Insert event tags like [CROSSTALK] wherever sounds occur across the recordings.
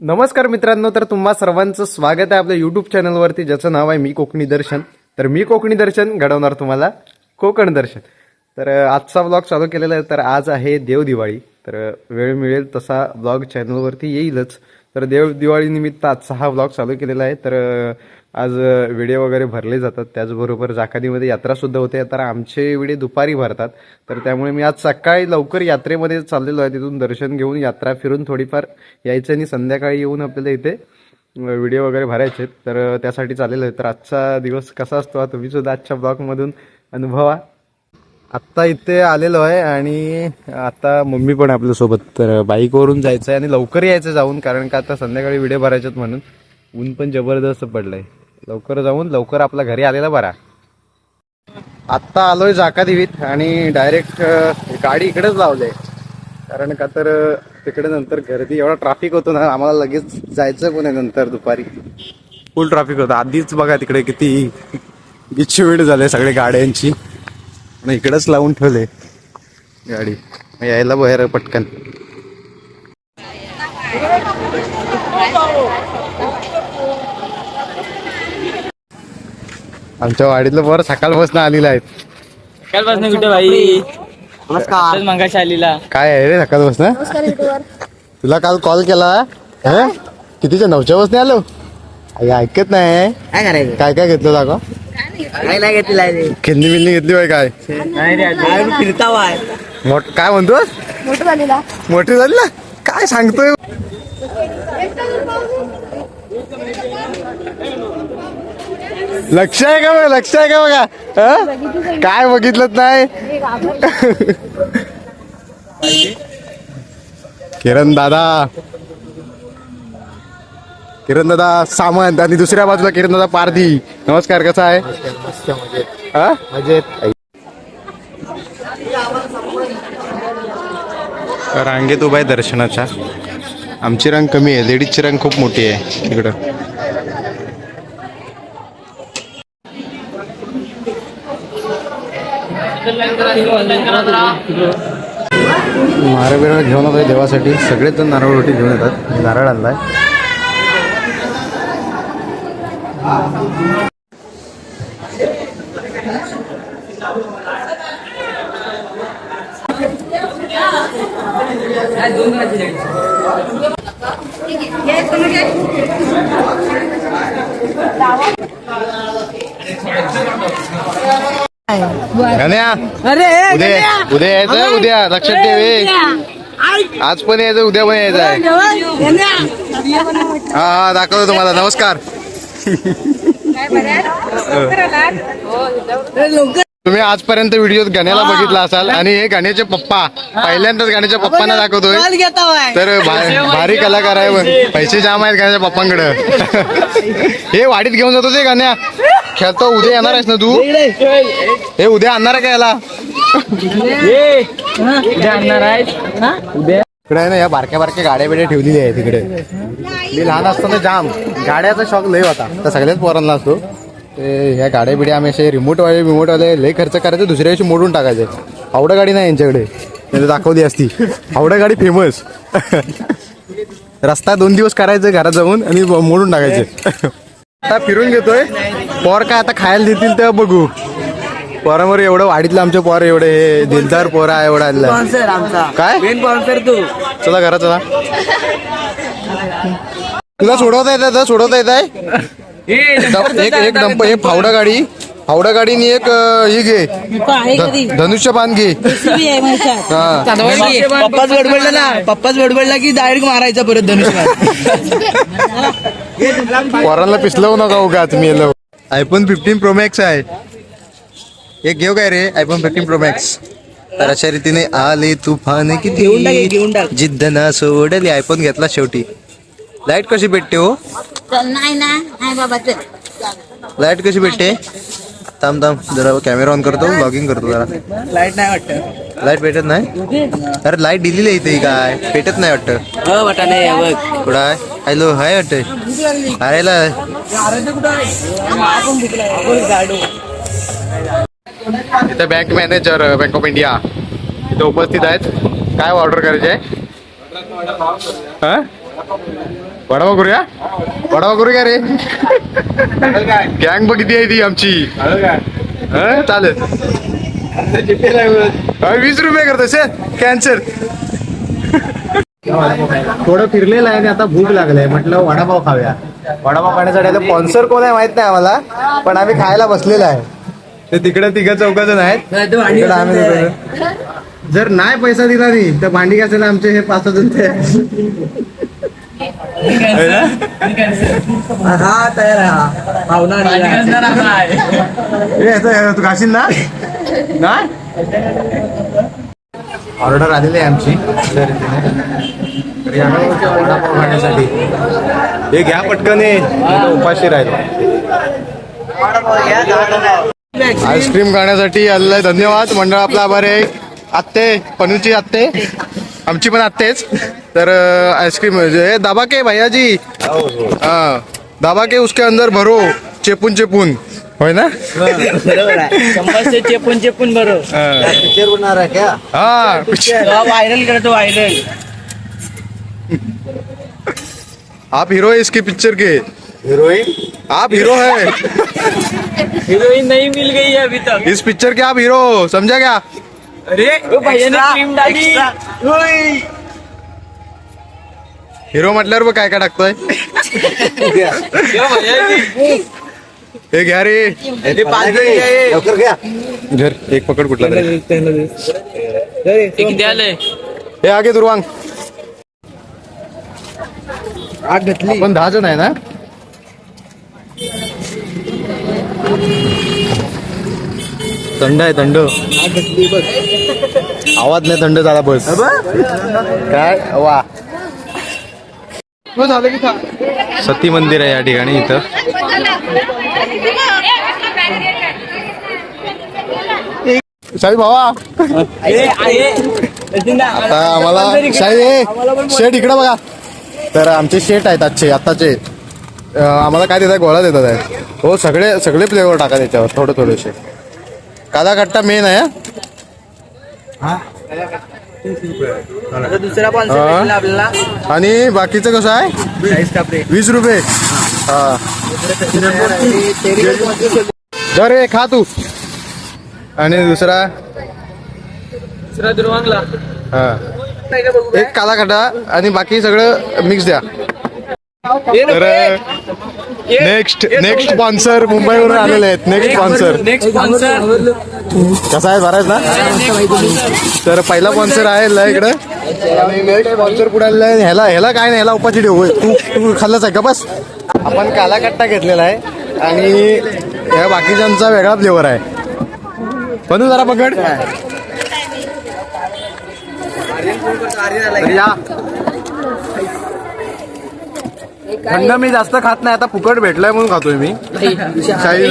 नमस्कार मित्रांनो तर तुम्हा सर्वांचं स्वागत आहे आपल्या युट्यूब चॅनलवरती ज्याचं नाव आहे मी कोकणी दर्शन. तर मी कोकणी दर्शन घडवणार तुम्हाला कोकण दर्शन. तर आजचा ब्लॉग चालू केलेला आहे तर आज आहे देवदिवाळी तर वेळ मिळेल तसा ब्लॉग चॅनलवरती येईलच. तर देव दिवाळीनिमित्त आजचा हा ब्लॉग चालू केलेला आहे. तर आज विडे वगैरे भरले जातात. त्याचबरोबर जाखादीमध्ये यात्रा सुद्धा होते. तर आमचे विडे दुपारी भरतात. तर त्यामुळे मी आज सकाळी लवकर यात्रेमध्ये चाललेलो आहे. तिथून दर्शन घेऊन यात्रा फिरून थोडीफार यायचं आणि संध्याकाळी येऊन आपल्याला इथे व्हिडिओ वगैरे भरायचे आहेत. तर त्यासाठी चाललेलं आहे. तर आजचा दिवस कसा असतो हा तुम्ही सुद्धा आजच्या ब्लॉगमधून अनुभवा. आत्ता इथे आलेलो आहे आणि आता मम्मी पण आपल्यासोबत तर बाईकवरून जायचं आहे आणि लवकर यायचं जाऊन. कारण का आता संध्याकाळी व्हिडिओ भरायच्यात म्हणून. ऊन पण जबरदस्त पडलं आहे लवकर जाऊन लवकर आपला घरी आलेला बरा. आत्ता आलोय जाका देवीत आणि डायरेक्ट गाडी इकडेच लावले. कारण का तर तिकडे नंतर गर्दी एवढा ट्रॅफिक होतो ना आम्हाला लगेच जायचं पण आहे नंतर दुपारी. फुल ट्रॅफिक होतं. आधीच बघा तिकडे किती गिच्छवेड झाले सगळे गाड्यांची. आणि इकडेच लावून ठेवले. गाडी. यायला बाहेर पटकन. आमच्या वाडीतलं बरं सकाळपासून आलेलं आहेत. कालपासून कुठे भाई नमस्कार. मंगाशी आलेला. काय आहे रे सकाळपासून? तुला काल कॉल केला. हं? कितीच्या? नऊच्या वाजता आलो. आई ऐकत नाही. काय करायचं? काय काय घेतलं दाखवा काय नाही घेतलेला आहे. खिल्ली बिल्ली घेतली बाय काय? फिरता वाय मोठ काय म्हणतो मोठं झालेला. मोठी झाली ना काय सांगतोय? लक्ष आहे का बघा लक्ष आहे का बघा? काय बघितलं नाही? किरण दादा. किरण दादा सामंत आणि दुसऱ्या बाजूला किरण दादा पारधी. नमस्कार कसा आहे? रांगेत उभा आहे दर्शनाच्या आमची रांग कमी आहे लेडीजची रांग खूप मोठी आहे इकडं. नारळ बिरळ घेऊन येतोय देवासाठी. सगळेच जण नारळ रोटी घेऊन येतात. नारळ आणलाय. गण्या अरे उद्या उद्या यायचं उद्या लक्षात ठेव. आज पण यायचं उद्या पण यायचं आहे. हा हा दाखवतो तुम्हाला. नमस्कार. तुम्ही आजपर्यंत व्हिडिओ गाण्याला बघितला असाल. आणि हे गाण्याचे पप्पा. पहिल्यांदाच गाण्याच्या पप्पांना दाखवतोय. तर भारी कलाकार आहे पैसे. जाम आहेत गाण्याच्या पप्पांकडे. [LAUGHS] हे वाडीत घेऊन जातो ते गाण्या. खेळतो उद्या येणार आहेस ना तू? हे उद्या आणणार आहे का याला? आणणार आहे उद्या? इकडे आहे ना या बारक्या बारक्या गाड्या बिड्या ठेवलेल्या आहेत तिकडे मी लहान असताना जाम. गाड्याचा शॉक लय होता. तर सगळ्याच पोरांना असतो. ते ह्या गाड्या बिड्या आम्ही असे रिमोट वाले रिमोट वाले लय खर्च करायचे दुसऱ्या दिवशी मोडून टाकायचे. हावडा गाडी नाही यांच्याकडे. त्यांनी दाखवली असती. हावडा गाडी फेमस रस्ता दोन दिवस करायचं घरात जाऊन आणि मोडून टाकायचे. आता फिरून घेतोय. पोर काय आता खायला देतील तेव्हा बघू. पोरावर एवढं वाढीतलं आमचे पोर एवढे हे दिलदार पोरा आहे एवढा काय? तू. चला घरात चला. तुला सोडवता येत सोडवता येत आहे एक एक डंप हे फावडा गाडी. फावडा गाडीनी एक ही घे. धनुष्य बांध घे. हा. पप्पाच बडबडला ना. पप्पाच बडबडला की डायरेक्ट मारायचा परत धनुष्य पोरांना पिसलवू नका उगाच मी येलो. आयफोन फिफ्टीन प्रो मॅक्स आहे. एक घेऊ काय रे? आयफोन फिफ्टीन प्रो मॅक्स तर अशा रीतीने आले तुफान हे, किती टाक. जिद्द ना सोडली आयफोन घेतला शेवटी. लाइट कशी भेटते हो? नाही ना. लाइट कशी भेटते? थांब थांब जरा कॅमेरा ऑन करतो लॉगिंग करतो जरा. लाइट नाही वाटत. लाइट भेटत नाही? अरे लाइट दिलेली आहे इथे काय? भेटत नाही वाटतं. हो कुठं आहे? हॅलो हाय वाटतंय. आरेला इथे bank manager bank of India इथे उपस्थित आहेत. काय ऑर्डर करायची आहे वडापाव करूया? वडापाव करू का रे गँग बघ किती आहे ती आमची. हं? चालेल. वीस रुपये करतो से कॅन्सर थोडं फिरलेलं आहे आणि आता भूक लागलाय. म्हटलं वडापाव खाऊया. वडापाव खाण्यासाठी आता स्पॉन्सर कोण आहे माहीत नाही आम्हाला पण आम्ही खायला बसलेलो आहे. ते तिकडे तिघ चौघ जण आहेत. आम्ही. जर नाही पैसा दिला नाही तर भांडी घासायला आमचे हे पाच जण ते हा तयार आहे हा. पाहुणा याचं- तू घासील ना? नाही ऑर्डर आलेली आहे आमची. तरी आम्ही वडापाव खाण्यासाठी. हे घ्या पटकन हे. उपाशी राहील. आईस्क्रीम खाण्यासाठी आलेलं आहे. धन्यवाद. मंडळ आपला आभार आहे. आत्ते पनूची आत्ते. आमची पण आत्तेच. तर आईस्क्रीम हे दाबा के भैया जी हाँ दाबा के उसके अंदर भरो चेपून चेपून. होय ना? बरोबर आहे. शंभर से चेपून चेपून बरोबर हाँ. पिक्चर बना रहा है क्या? हाँ. व्हायरल करतो व्हायरल आप हीरो है इसके पिक्चर के. हीरोइन आप हीरो है. हीरोइन नहीं मिल गई है अभी तक. इस पिक्चर के आप हीरो समझा क्या? अरे हिरो म्हटल्यावर बघ काय काय टाकतोय. [LAUGHS] हे घ्या रे. लवकर गया घर एक पकड कुठला तरी. हे आगे दुर्वांग. आग घातली. आपण दहा जण आहे ना? थंड आहे थंड. आवाज नाही थंड झाला बस. काय? वा. सती मंदिर आहे या ठिकाणी इथं. साई भावा. आता आम्हाला आहे शेट इकडे बघा. तर आमचे शेट आहेत आजचे आत्ताचे. अं, आम्हाला काय देतात गोळा देतात आहे हो सगळे सगळे फ्लेवर टाका त्याच्यावर थोडे थोडेसे. कादा कट्टा मेन आहे दुसरा आपल्याला. आणि बाकीचं कसं आहे? वीस रुपये. हा. दर एक खा तू. आणि दुसरा? दुसरा दुर्वांगला हा. एक काला खटा आणि बाकी सगळं मिक्स द्या. नेक्स्ट नेक्स्ट स्पॉन्सर मुंबईवरून आलेले आहेत. नेक्स्ट स्पॉन्सर नेक्स्ट स्पॉन्सर कसा आहे बराच ना? तर पहिला स्पॉन्सर आहे ला इकडे. आणि नेक्स्ट स्पॉन्सर पुढे आलेला आहे. ह्याला ह्याला काय नाही ह्याला उपाची ठेव. तू तू खाल्लंच आहे का? बस. आपण काला कट्टा घेतलेला आहे. आणि ह्या बाकीच्यांचा वेगळा फ्लेवर आहे. बनू जरा पकड. तर या. थंड मी जास्त खात नाही आता फुकट भेटलाय म्हणून खातोय मी. शाही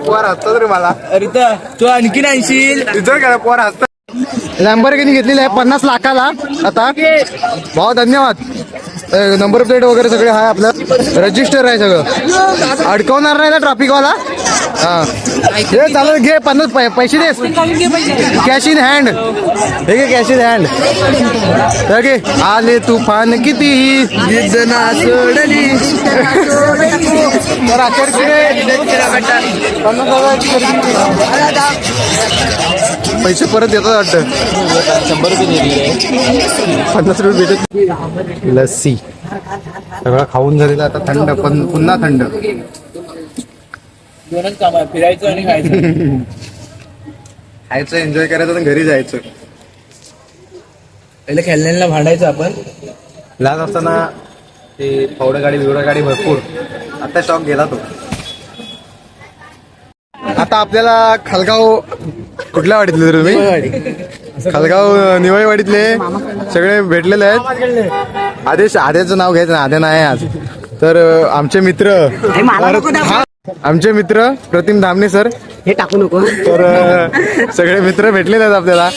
पोर हसतात रे मला. अरे तर तू आणखीन आणशील? तिथं काय पोर हसतात लॅम्बरगिनी घेतलेली आहे पन्नास लाखाला. आता भाऊ धन्यवाद. नंबर प्लेट वगैरे सगळे आहे आपलं रजिस्टर आहे सगळं. अडकवणार नाही ना ट्रॅफिकवाला हा. हे चालेल घे पन्नास पै- पैसे दे. कॅश इन हँड हे घे कॅश इन हँड घे. आले तुफान किती? सोडली. तर अखेर पन्नास हजार पैसे परत देतात वाटतं. शंभर रुपये पन्नास रुपये भेटत लस्सी. सगळं खाऊन झालेलं आता थंड पण पुन्हा थंड. दोनच काम आहे फिरायचं आणि खायचं खायचं एन्जॉय करायचं आणि घरी जायचं. पहिले खेळण्याला भांडायचं आपण. लहान असताना ते फावडं गाडी बिवडं गाडी भरपूर. आता शॉक गेला तो. आता आपल्याला खालगाव कुठल्या वाडीतले तुम्ही? खालगाव अं, निवाईवाडीतले सगळे भेटलेले आहेत. आदेश आद्याचं नाव घ्यायचं ना आद्या नाही आज. तर आमचे मित्र आमचे मित्र प्रतिम धामणे सर. हे टाकू नको. तर सगळे मित्र भेटलेले आहेत आपल्याला.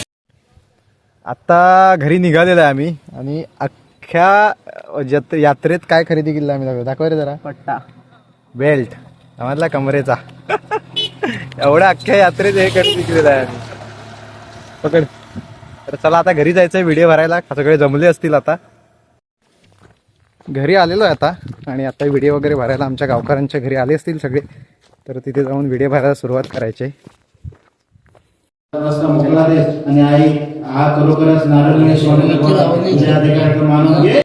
आता घरी निघालेलो आहे आम्ही आणि अख्ख्या यात्रेत काय खरेदी केली आम्ही दाखव दाखव रे जरा. पट्टा. बेल्ट. आम्हाला कमरेचा. एवढ्या अख्ख्या यात्रेत हे खरेदी केलेलं आहे आम्ही. पकड. तर चला आता घरी जायचंय व्हिडिओ भरायला. सगळे जमले असतील आता. घरी आलेलो आहे आता. आणि आता व्हिडिओ वगैरे भरायला आमच्या गावकऱ्यांच्या घरी आले असतील सगळे. तर तिथे जाऊन व्हिडिओ भरायला सुरुवात करायची. आणि आई हा खरोखरच नारळ घे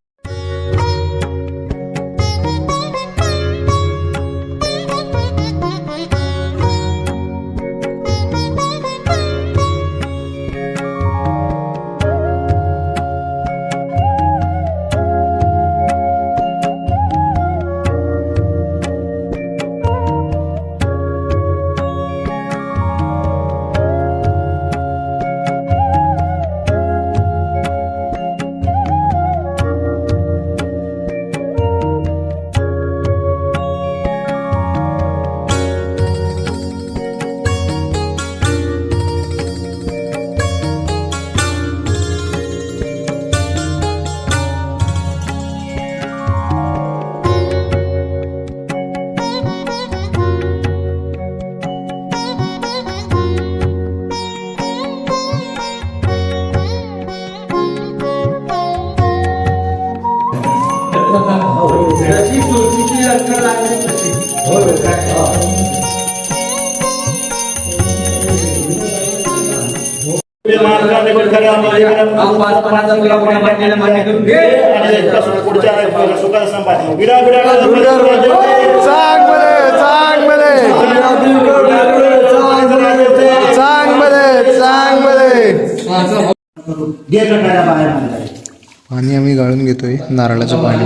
पाणी आम्ही गाळून घेतोय नारळाचं पाणी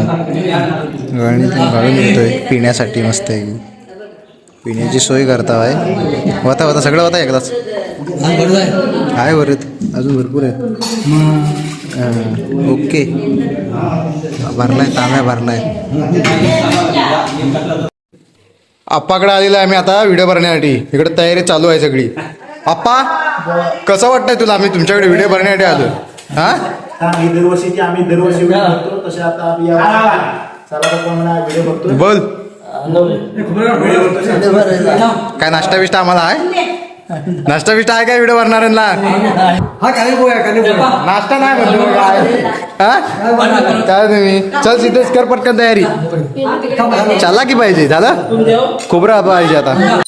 गाळणी गाळून घेतोय पिण्यासाठी मस्त आहे पिण्याची सोय करता आहे होता होता सगळं होता एकदाच आहे. बरं अजून भरपूर आहेत. हां, ओके. भरलाय तांब्या भरलाय. आप्पाकडे आलेलो आहे आम्ही आता व्हिडिओ भरण्यासाठी. इकडे तयारी चालू आहे सगळी. आप्पा कसं वाटतंय तुला? आम्ही तुमच्याकडे व्हिडिओ भरण्यासाठी आलो हा? आम्ही दरवर्षी तसे आता बघतोय बोल. काय नाश्ता बिष्टा आम्हाला आहे? नाश्ता बिष्टा आहे काय व्हिडिओ भरणाऱ्यांना नाश्ता नाही म्हणतो काय हा? काय तुम्ही? चल सिद्धेश कर पटकन तयारी. चला की पाहिजे झालं? खोबरं पाहिजे आता.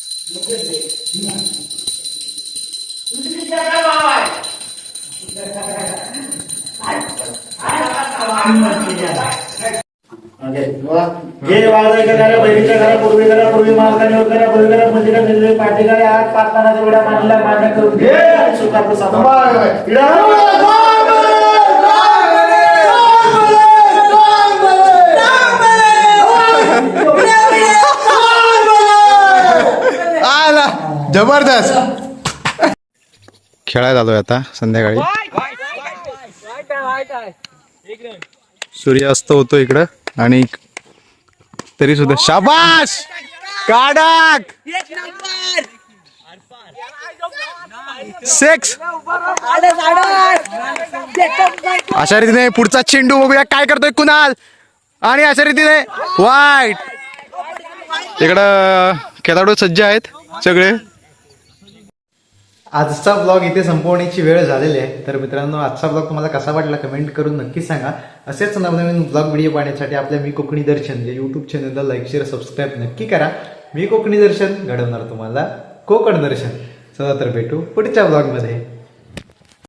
वाळवायच्या करा बहिणीच्या घरा पूर्वी करा पूर्वी मालकाने करा पूर्वी करा मंदिरा मंदिर पाठी करा आज वेळा मांडला मान्य करून घे सुखाचं जबरदस्त. खेळायला आलोय आता संध्याकाळी. सूर्यास्त होतो इकडं. आणि तरी सुद्धा शाबास! काडाक सेक्स अशा रीतीने पुढचा चेंडू बघूया. काय करतोय कुणाल? आणि अशा रीतीने वाईट. इकडं खेळाडू सज्ज आहेत सगळे. आजचा ब्लॉग इथे संपवण्याची वेळ झालेली आहे. तर मित्रांनो आजचा ब्लॉग तुम्हाला कसा वाटला कमेंट करून नक्की सांगा. असेच नवनवीन ब्लॉग व्हिडिओ पाहण्यासाठी आपल्या मी कोकणी दर्शन या युट्यूब चॅनलला लाईक शेअर सबस्क्राईब नक्की करा. मी कोकणी दर्शन घडवणार तुम्हाला कोकण दर्शन. चला तर भेटू पुढच्या ब्लॉगमध्ये